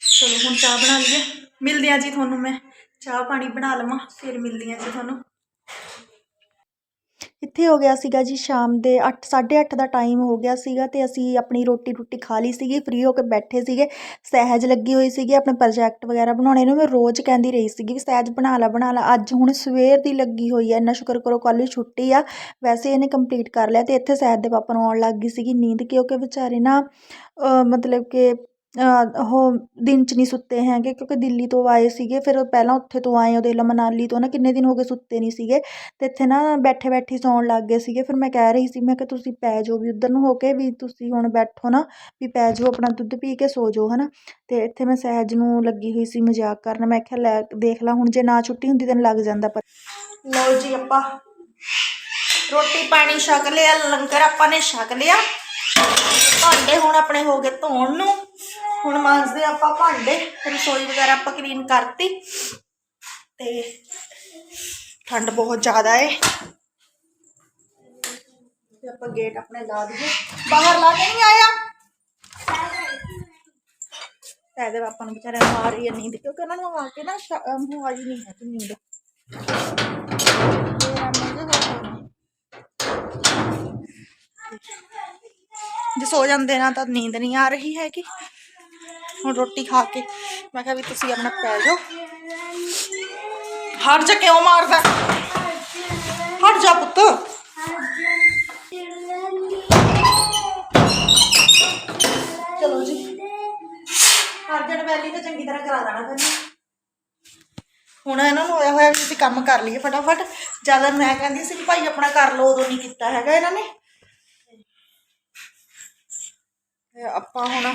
ਚਲੋ ਹੁਣ ਚਾਹ ਬਣਾ ਲਈਏ। ਮਿਲਦੇ ਆ ਜੀ ਤੁਹਾਨੂੰ ਮੈਂ। ਚਾਹ ਪਾਣੀ ਬਣਾ ਲਵਾਂ, ਫਿਰ ਮਿਲਦੀ ਆ ਜੀ ਤੁਹਾਨੂੰ। ਇੱਥੇ ਹੋ ਗਿਆ ਸੀਗਾ ਜੀ ਸ਼ਾਮ ਦੇ 8 8:30 ਦਾ ਟਾਈਮ ਹੋ ਗਿਆ ਸੀਗਾ ਅਤੇ ਅਸੀਂ ਆਪਣੀ ਰੋਟੀ ਰੋਟੀ ਖਾ ਲਈ ਸੀਗੀ ਫ੍ਰੀ ਹੋ ਕੇ ਬੈਠੇ ਸੀਗੇ, ਸਹਿਜ ਲੱਗੀ ਹੋਈ ਸੀਗੀ ਆਪਣੇ ਪ੍ਰੋਜੈਕਟ ਵਗੈਰਾ ਬਣਾਉਣੇ ਨੂੰ, ਮੈਂ ਰੋਜ਼ ਕਹਿੰਦੀ ਰਹੀ ਸੀਗੀ ਵੀ ਸਹਿਜ ਬਣਾ ਲਾ ਬਣਾ ਲਾ, ਅੱਜ ਹੁਣ ਸਵੇਰ ਦੀ ਲੱਗੀ ਹੋਈ ਹੈ ਇੰਨਾ ਸ਼ੁਕਰ ਕਰੋ ਕੱਲ੍ਹ ਛੁੱਟੀ ਆ, ਵੈਸੇ ਇਹਨੇ ਕੰਪਲੀਟ ਕਰ ਲਿਆ ਅਤੇ ਇੱਥੇ ਸਹਿਜ ਦੇ ਪਾਪਾ ਨੂੰ ਆਉਣ ਲੱਗ ਗਈ ਸੀਗੀ ਨੀਂਦ ਕਿਉਂਕਿ ਵਿਚਾਰੇ ਨਾ ਮਤਲਬ ਕਿ ਉਹ ਦਿਨ ਚ ਨਹੀਂ ਸੁੱਤੇ ਹੈਗੇ ਕਿਉਂਕਿ ਦਿੱਲੀ ਤੋਂ ਆਏ ਸੀਗੇ, ਫਿਰ ਪਹਿਲਾਂ ਉੱਥੇ ਤੋਂ ਆਏ ਉਹਦੇ ਲਾ ਮਨਾਲੀ ਤੋਂ ਨਾ ਕਿੰਨੇ ਦਿਨ ਹੋ ਗਏ ਸੁੱਤੇ ਨਹੀਂ ਸੀਗੇ ਤੇ ਇੱਥੇ ਨਾ ਬੈਠੇ ਬੈਠੇ ਸੌਣ ਲੱਗ ਗਏ ਸੀਗੇ, ਫਿਰ ਮੈਂ ਕਹਿ ਰਹੀ ਸੀ, ਮੈਂ ਕਿਹਾ ਤੁਸੀਂ ਪੈ ਜਾਓ ਵੀ ਉੱਧਰ ਨੂੰ ਹੋ ਕੇ ਵੀ ਤੁਸੀਂ ਹੁਣ ਬੈਠੋ ਨਾ ਵੀ ਪੈ ਜਾਓ ਆਪਣਾ ਦੁੱਧ ਪੀ ਕੇ ਸੋ ਜਾਓ ਹੈ ਨਾ ਤੇ ਇੱਥੇ ਮੈਂ ਸਹਿਜ ਨੂੰ ਲੱਗੀ ਹੋਈ ਸੀ ਮਜ਼ਾਕ ਕਰਨ, ਮੈਂ ਕਿਹਾ ਲੈ ਦੇਖ ਲਾ ਹੁਣ ਜੇ ਨਾ ਛੁੱਟੀ ਹੁੰਦੀ ਤੈਨੂੰ ਲੱਗ ਜਾਂਦਾ ਪਰ ਲਓ ਜੀ ਆਪਾਂ ਰੋਟੀ ਪਾਣੀ ਛਕ ਲਿਆ, ਲੰਗਰ ਆਪਾਂ ਨੇ ਛਕ ਲਿਆ। ਭਾਂਡੇ ਹੁਣ ਆਪਣੇ ਹੋ ਗਏ ਧੋਣ ਨੂੰ। ਹੁਣ ਮਾਂਜਦੇ ਆਪਾਂ ਭਾਂਡੇ ਰਸੋਈ ਵਗੈਰਾ ਆਪਾਂ ਕਲੀਨ ਕਰਤੀ। ਤੇ ਠੰਡ ਬਹੁਤ ਜ਼ਿਆਦਾ ਏ। ਤੇ ਆਪਾਂ ਗੇਟ ਆਪਣੇ ਲਾ ਦਈਏ। ਬਾਹਰ ਲਾ ਕੇ ਨਹੀਂ ਆਇਆ। ਇਹਦੇ ਪਾਪਾ ਨੂੰ ਵਿਚਾਰੇ ਨੂੰ ਰਹੀ ਨੀਂਦ ਕਿਉਂਕਿ ਉਹਨਾਂ ਨੂੰ ਆ ਕੇ ਨਾ ਸ਼- ਅਮ, ਨਹੀਂ ਹੈ ਨੀਂਦ। ਜੇ ਸੋ ਜਾਂਦੇ ਨਾ ਤਾਂ ਨੀਂਦ ਨਹੀਂ ਆ ਰਹੀ ਹੈਗੀ। ਹੁਣ ਰੋਟੀ ਖਾ ਕੇ। ਮੈਂ ਕਿਹਾ ਵੀ ਤੁਸੀਂ ਆਪਣਾ ਪੈ ਜਾਓ। ਹਟ ਜਾ, ਕਿਉਂ ਮਾਰਦਾ? ਹਟ ਜਾ ਪੁੱਤ। ਚਲੋ ਜੀ। ਅਰਜਨ ਵੈਲੀ ਤਾਂ ਚੰਗੀ ਤਰ੍ਹਾਂ ਕਰਾ ਦੇਣਾ ਫਿਰ। ਹੁਣ ਇਹਨਾਂ ਨੂੰ ਹੋਇਆ ਹੋਇਆ ਵੀ ਅਸੀਂ ਕੰਮ ਕਰ ਲਈਏ ਫਟਾਫਟ। ਜ਼ਿਆਦਾ ਮੈਂ ਕਹਿੰਦੀ ਸੀ ਕਿ ਭਾਈ ਆਪਣਾ ਕਰ ਲਓ, ਉਦੋਂ ਨਹੀਂ ਕੀਤਾ ਹੈਗਾ ਇਹਨਾਂ ਨੇ। ਆਪਾਂ ਹੁਣ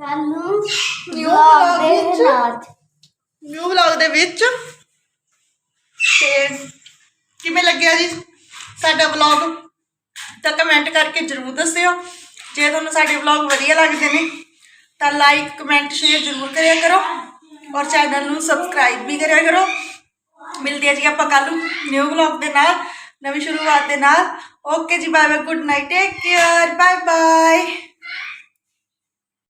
ਸਾਨੂੰ ਦੇ ਵਿੱਚ। ਨਿਊ ਵਲੌਗ ਦੇ ਵਿੱਚ? ਤੇ ਕਿਵੇਂ ਲੱਗਿਆ ਜੀ ਸਾਡਾ ਵਲੌਗ ਤਾਂ ਕਮੈਂਟ ਕਰਕੇ ਜਰੂਰ ਦੱਸਿਓ। ਜੇ ਤੁਹਾਨੂੰ ਸਾਡੇ ਵਲੌਗ ਵਧੀਆ ਲੱਗਦੇ ਨੇ ਤਾਂ ਲਾਈਕ ਕਮੈਂਟ ਸ਼ੇਅਰ ਜਰੂਰ ਕਰਿਆ ਕਰੋ। ਔਰ ਚੈਨਲ ਨੂੰ ਸਬਸਕ੍ਰਾਈਬ ਵੀ ਕਰਿਆ ਕਰੋ। ਮਿਲਦੇ ਆ ਜੀ ਆਪਾਂ ਕੱਲ ਨੂੰ ਨਿਊ ਵਲੌਗ ਦੇ ਨਾਲ ਨਵੀਂ ਸ਼ੁਰੂਆਤ ਦੇ ਨਾਲ। ਓਕੇ ਜੀ bye bye good night take care bye bye